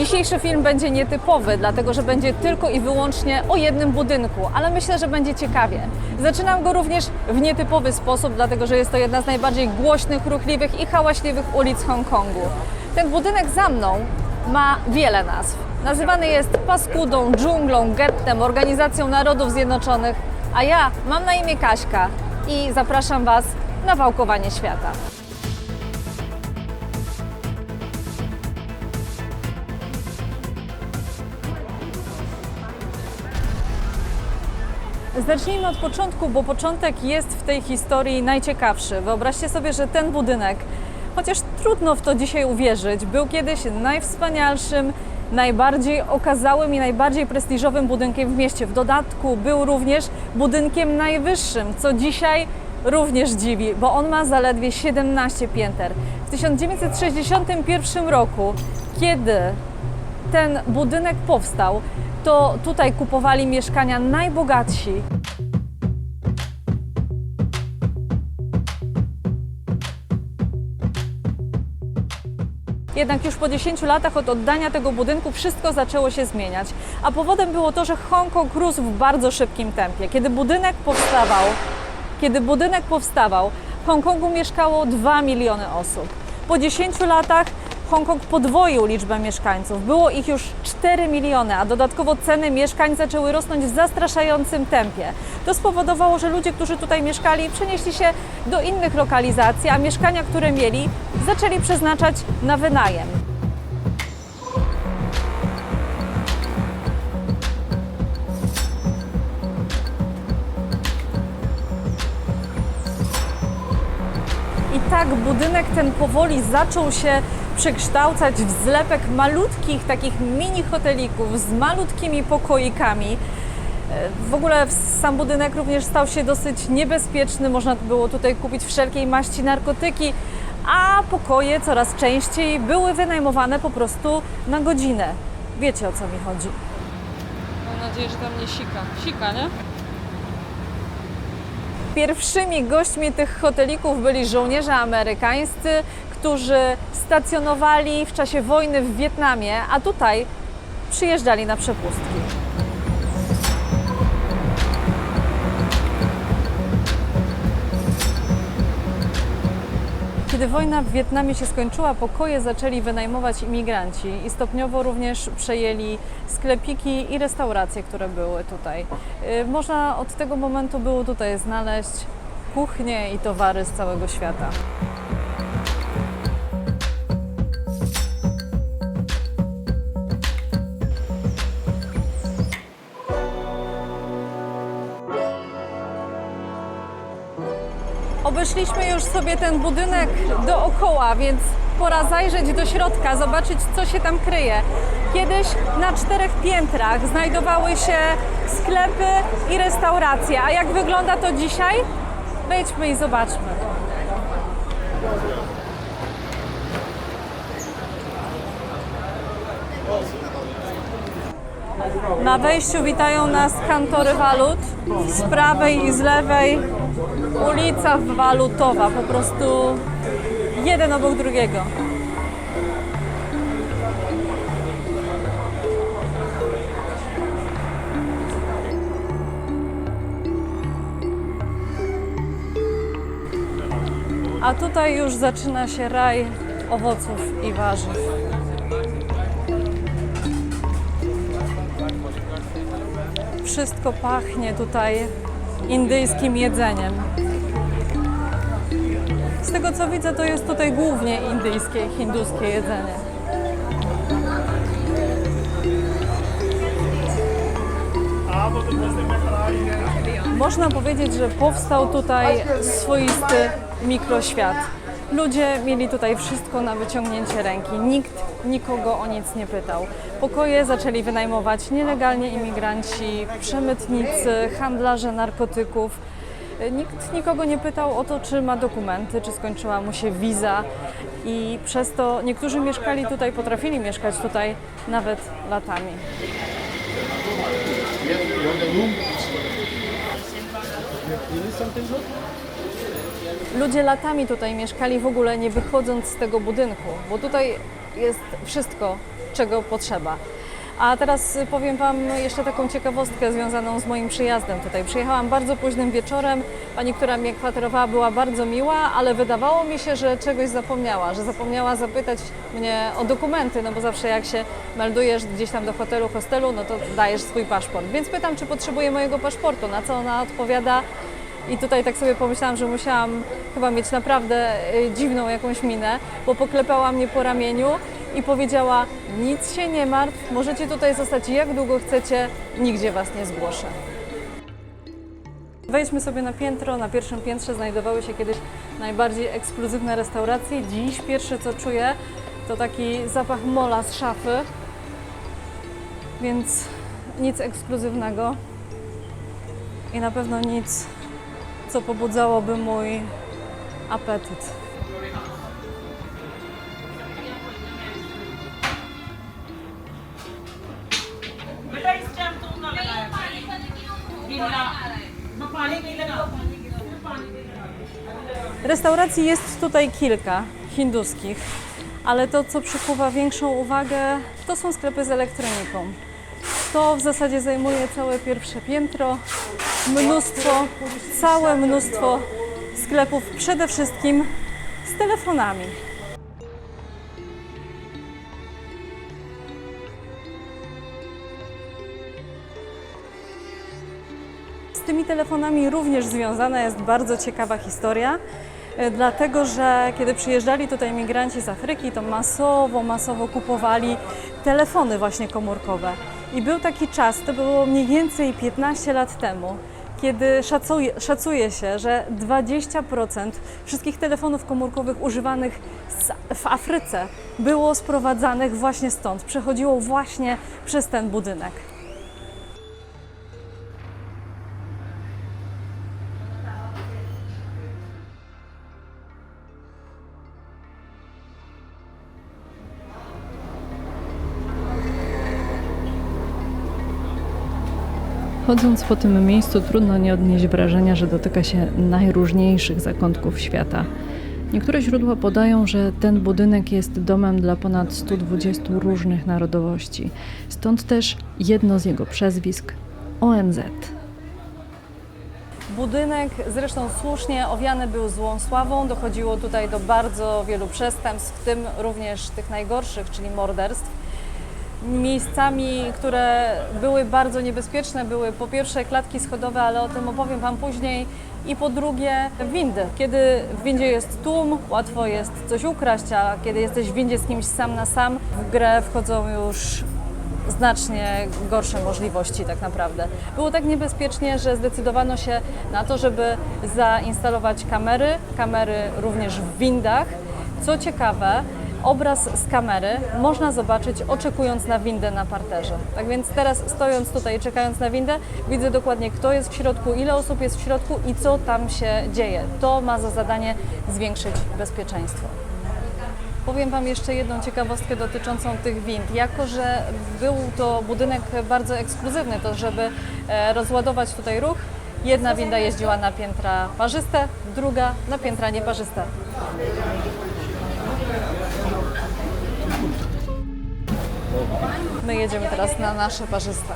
Dzisiejszy film będzie nietypowy, dlatego że będzie tylko i wyłącznie o jednym budynku, ale myślę, że będzie ciekawie. Zaczynam go również w nietypowy sposób, dlatego że jest to jedna z najbardziej głośnych, ruchliwych i hałaśliwych ulic Hongkongu. Ten budynek za mną ma wiele nazw. Nazywany jest paskudą, dżunglą, gettem, Organizacją Narodów Zjednoczonych, a ja mam na imię Kaśka i zapraszam Was na wałkowanie świata. Zacznijmy od początku, bo początek jest w tej historii najciekawszy. Wyobraźcie sobie, że ten budynek, chociaż trudno w to dzisiaj uwierzyć, był kiedyś najwspanialszym, najbardziej okazałym i najbardziej prestiżowym budynkiem w mieście. W dodatku był również budynkiem najwyższym, co dzisiaj również dziwi, bo on ma zaledwie 17 pięter. W 1961 roku, kiedy ten budynek powstał, to tutaj kupowali mieszkania najbogatsi. Jednak już po 10 latach od oddania tego budynku wszystko zaczęło się zmieniać. A powodem było to, że Hongkong rósł w bardzo szybkim tempie. Kiedy budynek powstawał, kiedy budynek powstawał, w Hongkongu mieszkało 2 miliony osób. Po 10 latach Hongkong podwoił liczbę mieszkańców. Było ich już 4 miliony, a dodatkowo ceny mieszkań zaczęły rosnąć w zastraszającym tempie. To spowodowało, że ludzie, którzy tutaj mieszkali, przenieśli się do innych lokalizacji, a mieszkania, które mieli, zaczęli przeznaczać na wynajem. I tak budynek ten powoli zaczął się przekształcać w zlepek malutkich takich mini hotelików z malutkimi pokoikami. E, W ogóle sam budynek również stał się dosyć niebezpieczny. Można było tutaj kupić wszelkiej maści narkotyki, a pokoje coraz częściej były wynajmowane po prostu na godzinę. Wiecie o co mi chodzi. Mam nadzieję, że tam nie sika. Sika, nie? Pierwszymi gośćmi tych hotelików byli żołnierze amerykańscy, którzy stacjonowali w czasie wojny w Wietnamie, a tutaj przyjeżdżali na przepustki. Kiedy wojna w Wietnamie się skończyła, pokoje zaczęli wynajmować imigranci i stopniowo również przejęli sklepiki i restauracje, które były tutaj. Y, Można od tego momentu było tutaj znaleźć kuchnie i towary z całego świata. Obeszliśmy już sobie ten budynek dookoła, więc pora zajrzeć do środka, zobaczyć co się tam kryje. Kiedyś na czterech piętrach znajdowały się sklepy i restauracje, a jak wygląda to dzisiaj? Wejdźmy i zobaczmy. Na wejściu witają nas kantory walut. Z prawej i z lewej ulica walutowa, po prostu jeden obok drugiego. A tutaj już zaczyna się raj owoców i warzyw. Wszystko pachnie tutaj indyjskim jedzeniem. Z tego co widzę, to jest tutaj głównie indyjskie, hinduskie jedzenie. Można powiedzieć, że powstał tutaj swoisty mikroświat. Ludzie mieli tutaj wszystko na wyciągnięcie ręki. Nikt nikogo o nic nie pytał. Pokoje zaczęli wynajmować nielegalnie imigranci, przemytnicy, handlarze narkotyków. Nikt nikogo nie pytał o to, czy ma dokumenty, czy skończyła mu się wiza i przez to niektórzy mieszkali tutaj, potrafili mieszkać tutaj nawet latami. Ludzie latami tutaj mieszkali w ogóle nie wychodząc z tego budynku, bo tutaj jest wszystko. czego potrzeba. A teraz y, powiem Wam jeszcze taką ciekawostkę związaną z moim przyjazdem tutaj. Przyjechałam bardzo późnym wieczorem. Pani, która mnie kwaterowała, była bardzo miła, ale wydawało mi się, że czegoś zapomniała, że zapomniała zapytać mnie o dokumenty, no bo zawsze jak się meldujesz gdzieś tam do hotelu, hostelu, no to dajesz swój paszport. Więc pytam, czy potrzebuję mojego paszportu, na co ona odpowiada. I tutaj tak sobie pomyślałam, że musiałam chyba mieć naprawdę y, dziwną jakąś minę, bo poklepała mnie po ramieniu i powiedziała: Nic się nie martw, możecie tutaj zostać jak długo chcecie, nigdzie was nie zgłoszę. Wejdźmy sobie na piętro. Na pierwszym piętrze znajdowały się kiedyś najbardziej ekskluzywne restauracje. Dziś pierwsze co czuję to taki zapach mola z szafy, więc nic ekskluzywnego i na pewno nic, co pobudzałoby mój apetyt. Restauracji jest tutaj kilka hinduskich, ale to, co przykuwa większą uwagę, to są sklepy z elektroniką. To w zasadzie zajmuje całe pierwsze piętro. Mnóstwo, całe mnóstwo sklepów, przede wszystkim z telefonami. Z tymi telefonami również związana jest bardzo ciekawa historia, e, dlatego że kiedy przyjeżdżali tutaj migranci z Afryki, to masowo, masowo kupowali telefony właśnie komórkowe. I był taki czas, to było mniej więcej 15 lat temu, kiedy szacuje, szacuje się, że 20% wszystkich telefonów komórkowych używanych z- w Afryce było sprowadzanych właśnie stąd, przechodziło właśnie przez ten budynek. Chodząc po tym miejscu, trudno nie odnieść wrażenia, że dotyka się najróżniejszych zakątków świata. Niektóre źródła podają, że ten budynek jest domem dla ponad 120 różnych narodowości. Stąd też jedno z jego przezwisk ONZ. Budynek zresztą słusznie owiany był złą sławą. Dochodziło tutaj do bardzo wielu przestępstw, w tym również tych najgorszych, czyli morderstw. Miejscami, które były bardzo niebezpieczne, były po pierwsze klatki schodowe, ale o tym opowiem Wam później, i po drugie windy. Kiedy w windzie jest tłum, łatwo jest coś ukraść, a kiedy jesteś w windzie z kimś sam na sam, w grę wchodzą już znacznie gorsze możliwości tak naprawdę. Było tak niebezpiecznie, że zdecydowano się na to, żeby zainstalować kamery, kamery również w windach. Co ciekawe, obraz z kamery można zobaczyć oczekując na windę na parterze. Tak więc teraz stojąc tutaj, czekając na windę, widzę dokładnie kto jest w środku, ile osób jest w środku i co tam się dzieje. To ma za zadanie zwiększyć bezpieczeństwo. Powiem Wam jeszcze jedną ciekawostkę dotyczącą tych wind. Jako, że był to budynek bardzo ekskluzywny, to żeby e, rozładować tutaj ruch, jedna winda jeździła na piętra parzyste, druga na piętra nieparzyste. My jedziemy teraz na nasze parzyste.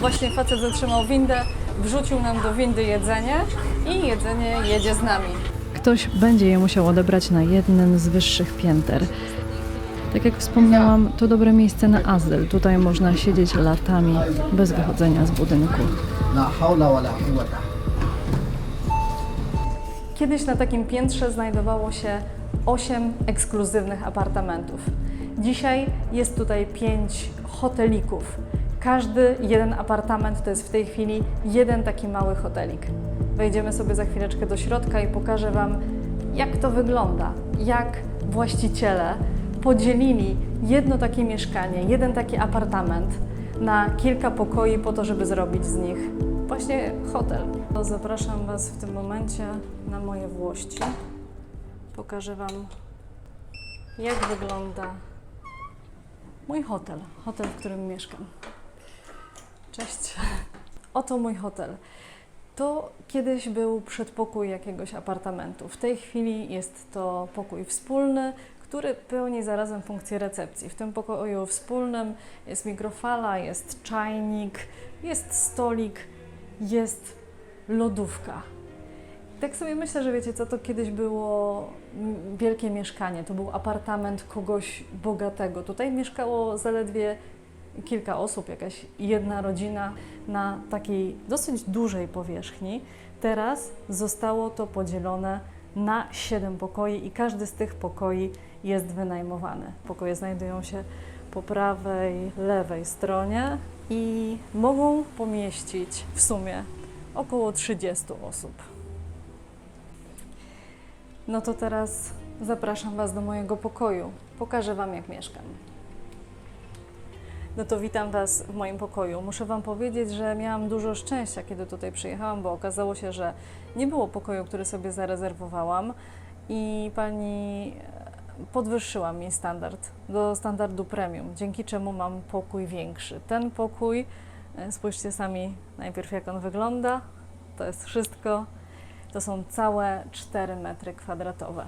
Właśnie facet zatrzymał windę, wrzucił nam do windy jedzenie i jedzenie jedzie z nami. Ktoś będzie je musiał odebrać na jednym z wyższych pięter. Tak jak wspomniałam, to dobre miejsce na azyl. Tutaj można siedzieć latami bez wychodzenia z budynku. La Kiedyś na takim piętrze znajdowało się 8 ekskluzywnych apartamentów. Dzisiaj jest tutaj 5 hotelików. Każdy jeden apartament to jest w tej chwili jeden taki mały hotelik. Wejdziemy sobie za chwileczkę do środka i pokażę Wam, jak to wygląda, jak właściciele podzielili jedno takie mieszkanie, jeden taki apartament na kilka pokoi po to, żeby zrobić z nich właśnie hotel. Zapraszam Was w tym momencie na moje włości. Pokażę Wam, jak wygląda mój hotel, hotel, w którym mieszkam. Cześć. Oto mój hotel. To kiedyś był przedpokój jakiegoś apartamentu. W tej chwili jest to pokój wspólny, który pełni zarazem funkcję recepcji. W tym pokoju wspólnym jest mikrofala, jest czajnik, jest stolik, jest lodówka. Tak sobie myślę, że wiecie co, to kiedyś było wielkie mieszkanie, to był apartament kogoś bogatego. Tutaj mieszkało zaledwie kilka osób, jakaś jedna rodzina na takiej dosyć dużej powierzchni. Teraz zostało to podzielone na siedem pokoi i każdy z tych pokoi jest wynajmowany. Pokoje znajdują się po prawej, lewej stronie i mogą pomieścić w sumie około 30 osób. No to teraz zapraszam Was do mojego pokoju. Pokażę Wam, jak mieszkam. No to witam Was w moim pokoju. Muszę Wam powiedzieć, że miałam dużo szczęścia, kiedy tutaj przyjechałam, bo okazało się, że nie było pokoju, który sobie zarezerwowałam i pani e, podwyższyła mi standard do standardu premium, dzięki czemu mam pokój większy. Ten pokój, e, spójrzcie sami najpierw jak on wygląda, to jest wszystko, to są całe 4 metry kwadratowe.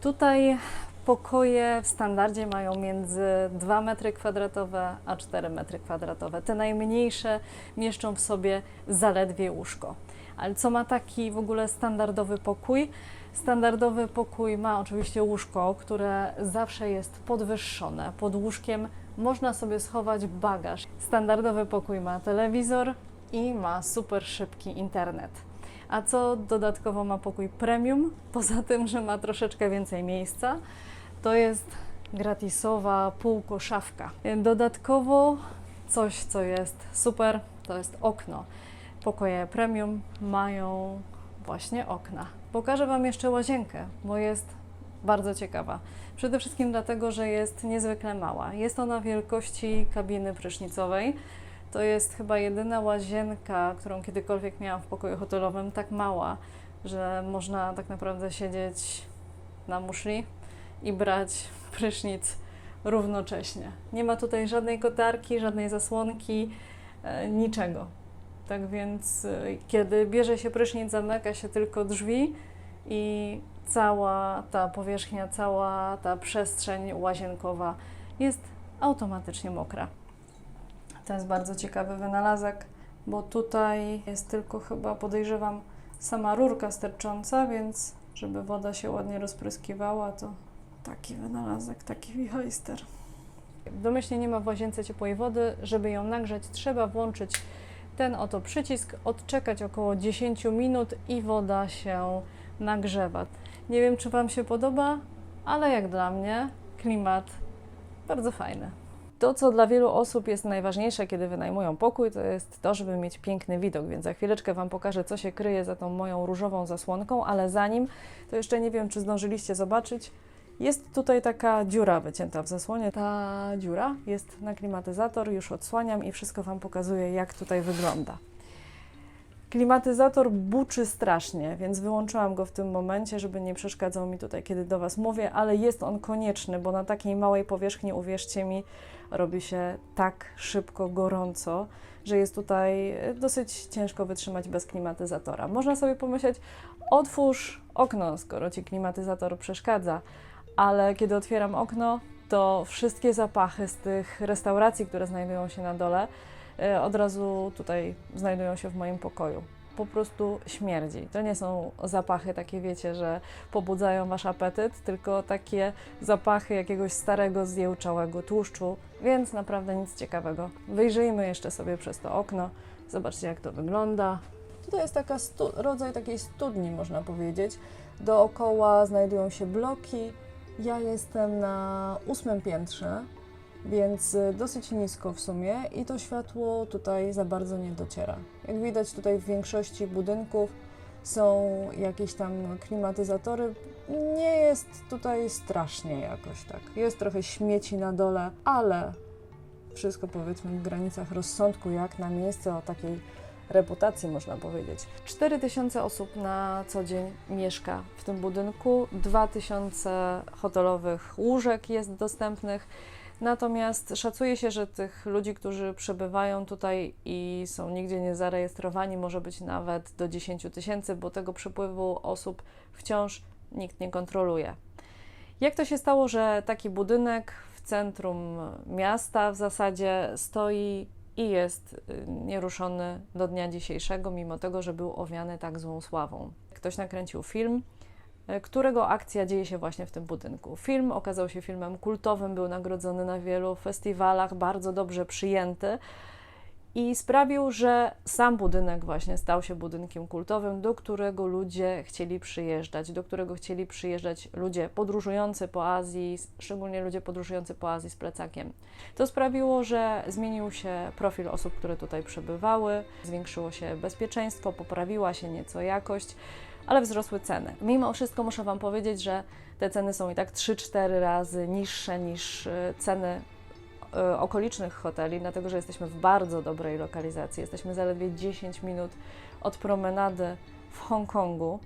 Tutaj pokoje w standardzie mają między 2 metry kwadratowe a 4 metry kwadratowe. Te najmniejsze mieszczą w sobie zaledwie łóżko. Ale co ma taki w ogóle standardowy pokój? Standardowy pokój ma oczywiście łóżko, które zawsze jest podwyższone. Pod łóżkiem można sobie schować bagaż. Standardowy pokój ma telewizor i ma super szybki internet. A co dodatkowo ma pokój premium? Poza tym, że ma troszeczkę więcej miejsca, to jest gratisowa półkoszafka. Dodatkowo coś, co jest super, to jest okno. Pokoje premium mają właśnie okna. Pokażę Wam jeszcze łazienkę, bo jest bardzo ciekawa. Przede wszystkim dlatego, że jest niezwykle mała. Jest ona wielkości kabiny prysznicowej. To jest chyba jedyna łazienka, którą kiedykolwiek miałam w pokoju hotelowym, tak mała, że można tak naprawdę siedzieć na muszli i brać prysznic równocześnie. Nie ma tutaj żadnej kotarki, żadnej zasłonki, e, niczego. Tak więc, e, kiedy bierze się prysznic, zamyka się tylko drzwi i cała ta powierzchnia, cała ta przestrzeń łazienkowa jest automatycznie mokra. To jest bardzo ciekawy wynalazek, bo tutaj jest tylko chyba, podejrzewam, sama rurka stercząca, więc żeby woda się ładnie rozpryskiwała, to taki wynalazek, taki wichajster. Domyślnie nie ma w łazience ciepłej wody. Żeby ją nagrzać, trzeba włączyć ten oto przycisk, odczekać około 10 minut i woda się nagrzewa. Nie wiem, czy Wam się podoba, ale jak dla mnie klimat bardzo fajny. To, co dla wielu osób jest najważniejsze, kiedy wynajmują pokój, to jest to, żeby mieć piękny widok, więc za chwileczkę Wam pokażę, co się kryje za tą moją różową zasłonką, ale zanim, to jeszcze nie wiem, czy zdążyliście zobaczyć, jest tutaj taka dziura wycięta w zasłonie. Ta dziura jest na klimatyzator, już odsłaniam i wszystko Wam pokazuję, jak tutaj wygląda. Klimatyzator buczy strasznie, więc wyłączyłam go w tym momencie, żeby nie przeszkadzał mi tutaj, kiedy do Was mówię, ale jest on konieczny, bo na takiej małej powierzchni, uwierzcie mi, robi się tak szybko gorąco, że jest tutaj dosyć ciężko wytrzymać bez klimatyzatora. Można sobie pomyśleć, otwórz okno, skoro Ci klimatyzator przeszkadza, ale kiedy otwieram okno, to wszystkie zapachy z tych restauracji, które znajdują się na dole, e, od razu tutaj znajdują się w moim pokoju. Po prostu śmierdzi. To nie są zapachy takie, wiecie, że pobudzają wasz apetyt, tylko takie zapachy jakiegoś starego, zjełczałego tłuszczu, więc naprawdę nic ciekawego. Wyjrzyjmy jeszcze sobie przez to okno, zobaczcie jak to wygląda. Tutaj jest taka rodzaj takiej studni, można powiedzieć. Dookoła znajdują się bloki. Ja jestem na ósmym piętrze, więc y, dosyć nisko w sumie i to światło tutaj za bardzo nie dociera. Jak widać tutaj w większości budynków są jakieś tam klimatyzatory. Nie jest tutaj strasznie jakoś tak. Jest trochę śmieci na dole, ale wszystko powiedzmy w granicach rozsądku, jak na miejsce o takiej reputacji, można powiedzieć. 4000 osób na co dzień mieszka w tym budynku, 2000 hotelowych łóżek jest dostępnych. Natomiast szacuje się, że tych ludzi, którzy przebywają tutaj i są nigdzie nie zarejestrowani, może być nawet do 10 tysięcy, bo tego przepływu osób wciąż nikt nie kontroluje. Jak to się stało, że taki budynek w centrum miasta w zasadzie stoi i jest y, nieruszony do dnia dzisiejszego, mimo tego, że był owiany tak złą sławą? Ktoś nakręcił film, y, którego akcja dzieje się właśnie w tym budynku. Film okazał się filmem kultowym, był nagrodzony na wielu festiwalach, bardzo dobrze przyjęty i sprawił, że sam budynek właśnie stał się budynkiem kultowym, do którego ludzie chcieli przyjeżdżać, do którego chcieli przyjeżdżać ludzie podróżujący po Azji, szczególnie ludzie podróżujący po Azji z plecakiem. To sprawiło, że zmienił się profil osób, które tutaj przebywały, zwiększyło się bezpieczeństwo, poprawiła się nieco jakość, ale wzrosły ceny. Mimo wszystko muszę Wam powiedzieć, że te ceny są i tak 3-4 razy niższe niż e, ceny okolicznych hoteli, dlatego że jesteśmy w bardzo dobrej lokalizacji. Jesteśmy zaledwie 10 minut od promenady w Hongkongu,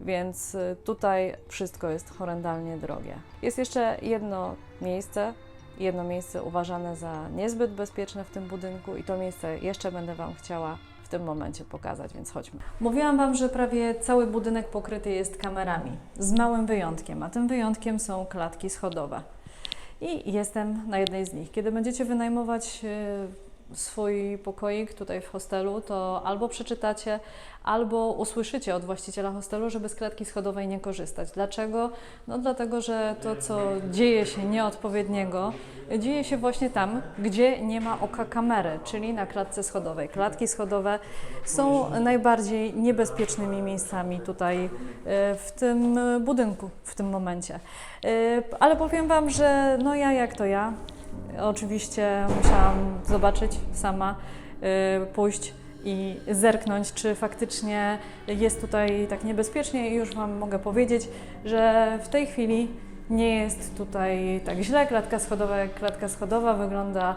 więc e, tutaj wszystko jest horrendalnie drogie. Jest jeszcze jedno miejsce, jedno miejsce uważane za niezbyt bezpieczne w tym budynku i to miejsce jeszcze będę Wam chciała w tym momencie pokazać, więc chodźmy. Mówiłam Wam, że prawie cały budynek pokryty jest kamerami, z małym wyjątkiem, a tym wyjątkiem są klatki schodowe. I jestem na jednej z nich. Kiedy będziecie wynajmować e, swój pokoik tutaj w hostelu, to albo przeczytacie, albo usłyszycie od właściciela hostelu, żeby z klatki schodowej nie korzystać. Dlaczego? No dlatego, że to, co dzieje się nieodpowiedniego, dzieje się właśnie tam, gdzie nie ma oka kamery, czyli na klatce schodowej. Klatki schodowe są najbardziej niebezpiecznymi miejscami tutaj e, w tym budynku w tym momencie. E, Ale powiem Wam, że no ja jak to ja, oczywiście musiałam zobaczyć sama, y, pójść i zerknąć, czy faktycznie jest tutaj tak niebezpiecznie i już Wam mogę powiedzieć, że w tej chwili nie jest tutaj tak źle. Klatka schodowa jak klatka schodowa wygląda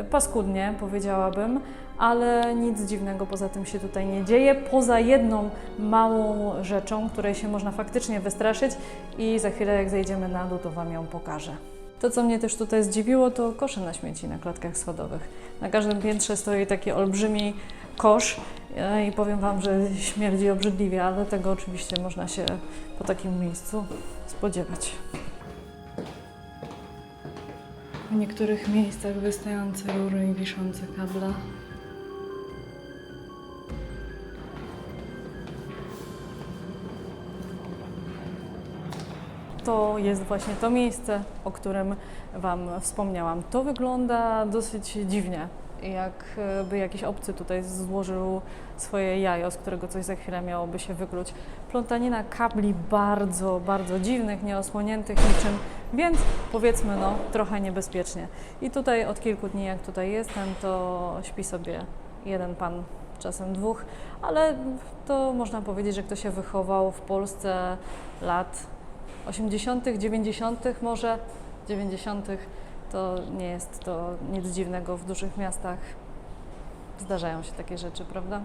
y, paskudnie, powiedziałabym, ale nic dziwnego poza tym się tutaj nie dzieje, poza jedną małą rzeczą, której się można faktycznie wystraszyć i za chwilę jak zejdziemy na dół, to Wam ją pokażę. To, co mnie też tutaj zdziwiło, to kosze na śmieci na klatkach schodowych. Na każdym piętrze stoi taki olbrzymi kosz e, i powiem Wam, że śmierdzi obrzydliwie, ale tego oczywiście można się po takim miejscu spodziewać. W niektórych miejscach wystające rury i wiszące kable. To jest właśnie to miejsce, o którym Wam wspomniałam. To wygląda dosyć dziwnie, jakby jakiś obcy tutaj złożył swoje jajo, z którego coś za chwilę miałoby się wykluć. Plątanina kabli bardzo, bardzo dziwnych, nieosłoniętych niczym, więc powiedzmy no trochę niebezpiecznie. I tutaj od kilku dni, jak tutaj jestem, to śpi sobie jeden pan, czasem dwóch, ale to można powiedzieć, że kto się wychował w Polsce lat 80., 90., może 90., to nie jest to nic dziwnego w dużych miastach. Zdarzają się takie rzeczy, prawda?